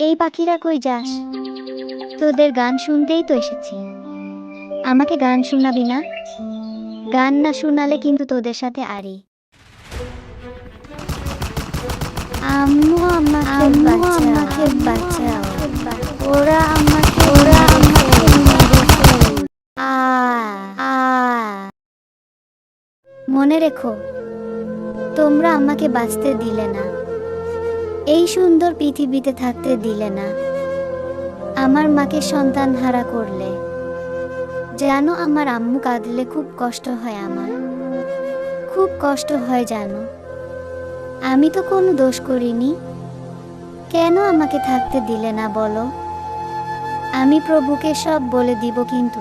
এই পাখিরা কই যাস? তোদের গান শুনতেই তো এসেছি। আমাকে গান শোনাবি না? গান না শোনালে কিন্তু তোদের সাথে আরি আম্মু আমাকে বাঁচাও। ওরা আমাকে ওরা আমাকে মনে রেখো, তোমরা আমাকে বাঁচতে দিলে না। এই সুন্দর পৃথিবীতে থাকতে দিলে না। আমার মাকে সন্তান হারা করলে জানো আমার আম্মু কাঁদলে খুব কষ্ট হয় আমার। খুব কষ্ট হয় জানো আমি তো কোনো দোষ করিনি। কেন আমাকে থাকতে দিলে না বলো? আমি প্রভুকে সব বলে দিব কিন্তু।